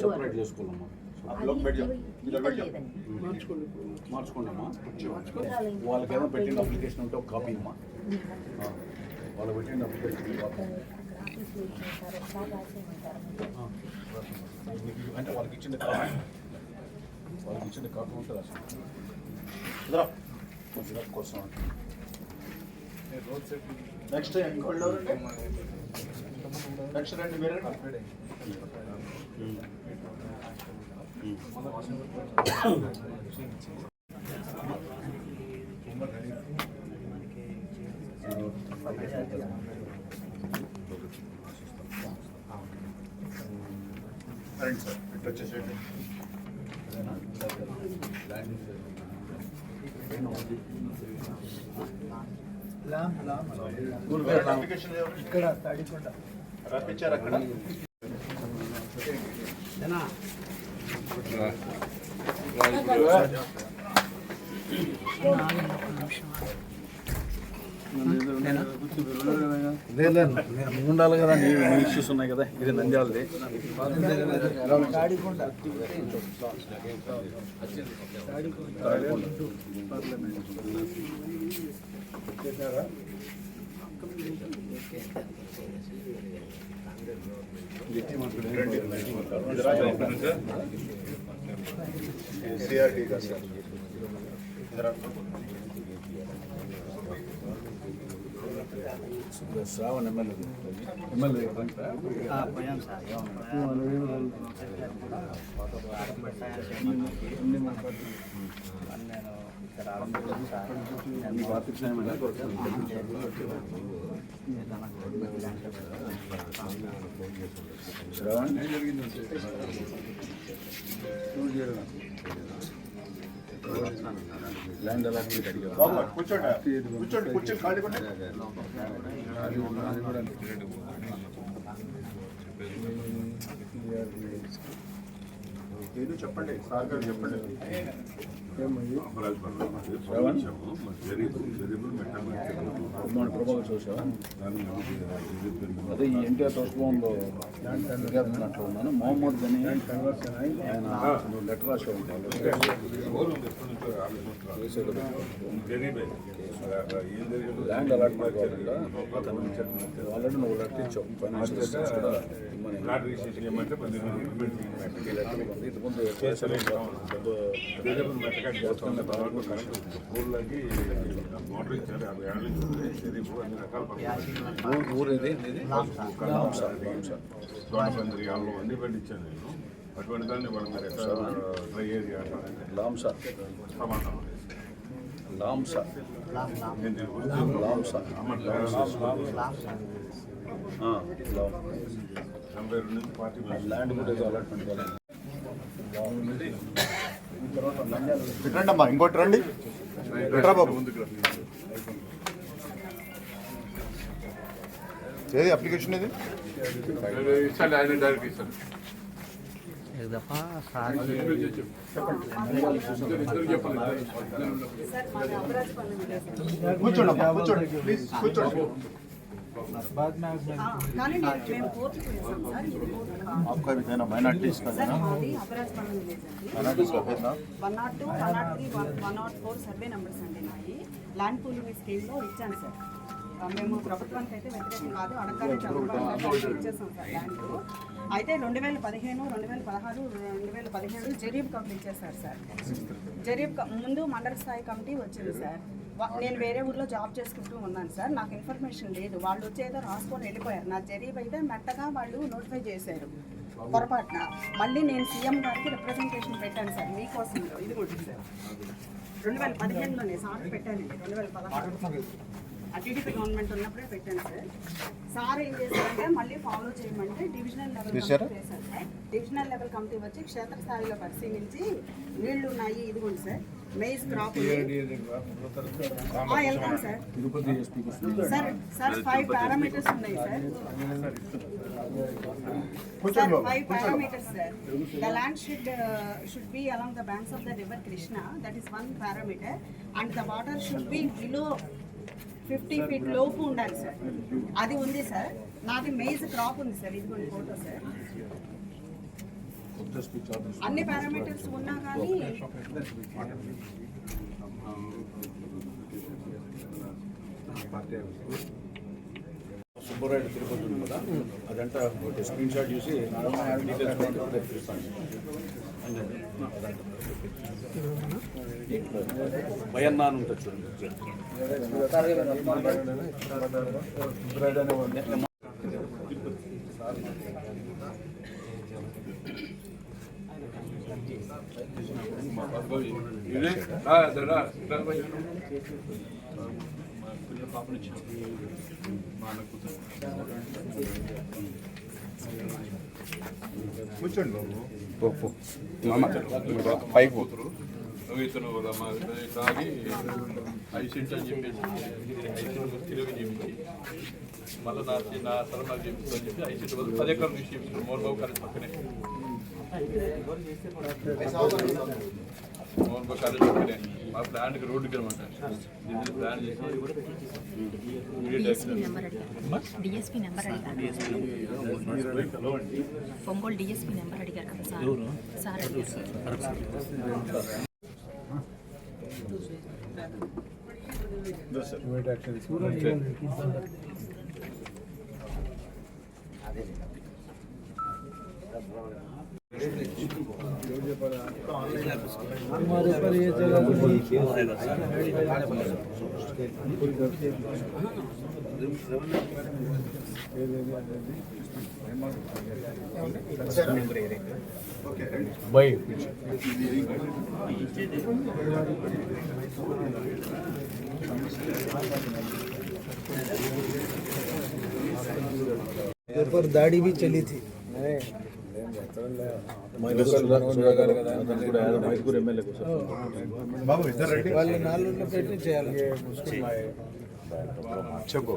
Separate చేసుకోవాలమ్మా మార్చుకోండమ్మా వాళ్ళకి ఏమైనా పెట్టిన అప్లికేషన్ ఉంటే ఒక కాపీ అమ్మా ఆ, వాళ్ళు పెట్టిన అప్లికేషన్ కాపీ ఆ, మీకు అంటే వాళ్ళకి ఇచ్చిన కాపీ వాళ్ళకి ఇచ్చిన కాపీ ఉంటే రాసుకోండి కొంచెం కోసం నెక్స్ట్ ఇంకోళ్ళు నెక్స్ట్ రండి వేరే రండి సార్ ఇటు వచ్చేసేయండి అప్లికేషన్ ఇక్కడ తడికొండ. రప్పించారు అక్కడ? లేదు ఉండాలి కదా ఇష్యూస్ ఉన్నాయి కదా ఇది నంద్యాలది తాడికొండ కదా సార్ శ్రావణ్ ఎమ్మెల్యే ఎమ్మెల్యే పోయాం సార్ నేను ల్యాండ్ అలాట్మెంట్ అడిగా కూర్చోండి కూర్చొని ఖాళీ మీరు చెప్పండి సార్ గారు చెప్పండి. మన ప్రభావం చూసావా? అదే ఈ ఎన్టీఆర్ పుష్పంలో అట్లా ఉన్నాను. మొహమ్మద్ గని ఆయన లెటర్ రాసి ఉంటాను ల్యాండ్ అలాట్మెంట్ ఆల్రెడీ నువ్వు లెటర్ ఇచ్చావు. ఫైనాన్షియల్ అసిస్టెన్స్ కూడా ఇమ్మని. ఈ లెటర్ ఉంది. ఇది ముందు ఊరు ఊరు ఇది ఇది లాంసా లాంసా అన్ని పండించాను నేను. అటువంటి దాన్ని వాళ్ళు మరి ఎట్లా డ్రై ఏరియా లాంసా సమాధానం లాంసా లాంసా రెండు నుంచి పార్టీ ల్యాండ్ కూడా అలాట్మెంట్ అమ్మా ఇంకోటి రండి. బాబు. ఏది అప్లికేషన్ ఇది ఇస్తాను ఆయన డైరెక్ట్ ఇస్తాను एक दफा सार కూర్చోండి అమ్మా కూర్చోండి ప్లీజ్ కూర్చోండి बाद में కానీ నేను మేము కోర్టు చేసాం సార్ ఇది కోర్టు కాదు. आपका भी देना माइनॉरिटीज का సార్ देना మాది అపరాధ పనులు లేదండి माइनॉरिटीज का भेजना one not two one not three one one not four survey numbers అండి నాయి ల్యాండ్ పూలింగ్ స్కీమ్లో ఇచ్చాను సార్ ఆ, మేము ప్రభుత్వానికి అయితే వ్యతిరేకం కాదు అడగానే చంద్రబాబు ఇచ్చేసాం సార్ ల్యాండ్ అయితే రెండు వేల పదిహేను రెండు వేల పదహారు రెండు వేల పదిహేడు జరీబ్ కమిటీ ఇచ్చేసారు సార్. జరీబ్ ముందు మండల స్థాయి కమిటీ వచ్చింది సార్. నేను వేరే ఊర్లో జాబ్ చేసుకుంటూ ఉన్నాను సార్. నాకు ఇన్ఫర్మేషన్ లేదు. వాళ్ళు వచ్చేదో రాసుకొని వెళ్ళిపోయారు. నా జరీబ్ అయితే మెత్తగా వాళ్ళు నోటిఫై చేశారు పొరపాటున. మళ్ళీ నేను సీఎం గారికి రిప్రజెంటేషన్ పెట్టాను సార్. మీకోసం ఇది కూడా సార్. రెండు వేల పదిహేనులోనే సార్ పెట్టానండి. రెండు వేల పదహారు. టీడీపీ గవర్నమెంట్ ఉన్నప్పుడే పెట్టాను సార్. సార్ ఏం చేశారంటే మళ్ళీ ఫాలో చేయమంటే డివిజనల్ లెవెల్ చేశారా? సార్. డివిజనల్ లెవెల్ కమిటీ వచ్చి క్షేత్రస్థాయిలో పరిశీలించి నీళ్ళు ఉన్నాయి ఇదిగోండి సార్. మెయిజ్ క్రాప్ వెళ్తాం sir. Sir sir five parameters ఉన్నాయి sir. Sir five parameters sir. The land should should be along the banks of the river Krishna. that is one parameter. and the water should be below fifty feet లోపు ఉండాలి sir. అది ఉంది sir. నాది maize crop ఉంది sir. ఇది కొన్ని photo sir. అన్ని parameters ఉన్నా కానీ సుబ్బరాయుడు తిరుపతి ఉంది కదా? అదంతా ఒకటి స్క్రీన్ షాట్ చూసి డీటెయిల్స్ భయన్నా అని ఉంటుంది చూడండి. ఇదే? రా, రా, రా, రా, రా. కూర్చోండి బాబు పైకి కూతురు నువ్వు ఇతను మా తాగి ఐసెంట్ అని చెప్పేసి తిరిగి చెప్పించి మళ్ళీ నా నా తరం నాకు చెప్పింది అని చెప్పి ఐసెంట్ పది తీసి చెప్పించారు మోహన్ బాబు కాలేజ్ పక్కనే. మా ప్లాంట్కి రోడ్డుకి దీన్ని ప్లాన్ చేసి ఇమీడియట్ యాక్షన్ నెంబర్ అడిగారు డిఎస్పీ నెంబర్ అడిగారు ఒంగోలు డిఎస్పీ నెంబర్ అడిగారు. కదా సార్. సార్. అడిగారు हमारे पर ये चला भाई पर दाढ़ी भी चली थी। వాళ్ళు నాలుగు పెట్టి చేయాలి. చెప్పు